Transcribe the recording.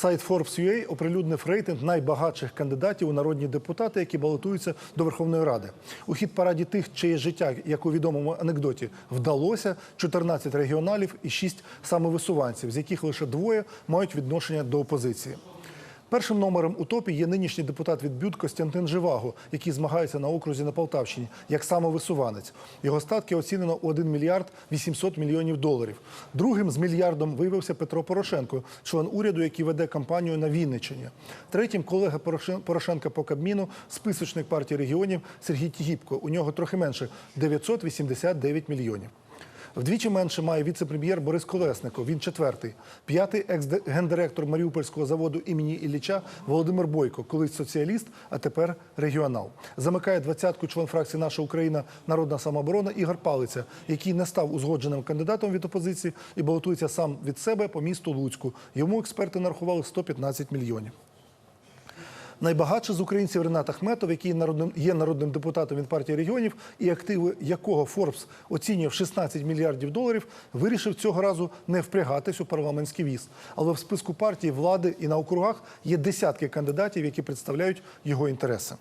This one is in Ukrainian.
Сайт Forbes.ua оприлюднив рейтинг найбагатших кандидатів у народні депутати, які балотуються до Верховної Ради. У хід параді тих, чиє життя, як у відомому анекдоті, вдалося 14 регіоналів і 6 самовисуванців, з яких лише двоє мають відношення до опозиції. Першим номером у топі є нинішній депутат від БЮД Костянтин Живаго, який змагається на окрузі на Полтавщині як самовисуванець. Його статки оцінено у 1 мільярд 800 мільйонів доларів. Другим з мільярдом виявився Петро Порошенко, член уряду, який веде кампанію на Вінниччині. Третім колега Порошен- Порошенка по Кабміну, списочник партії регіонів Сергій Тігіпко. У нього трохи менше 989 мільйонів. Вдвічі менше має віце-прем'єр Борис Колесников. Він четвертий. П'ятий екс-гендиректор Маріупольського заводу імені Ілліча Володимир Бойко, колись соціаліст, а тепер регіонал. Замикає двадцятку член фракції Наша Україна Народна самооборона Ігор Палиця, який не став узгодженим кандидатом від опозиції і балотується сам від себе по місту Луцьку. Йому експерти нарахували 115 мільйонів. Найбагатший з українців Ренат Ахметов, який народним, є народним депутатом від партії регіонів, і активи якого Форбс оцінює в 16 мільярдів доларів, вирішив цього разу не впрягатись у парламентський віз. Але в списку партії влади і на округах є десятки кандидатів, які представляють його інтереси.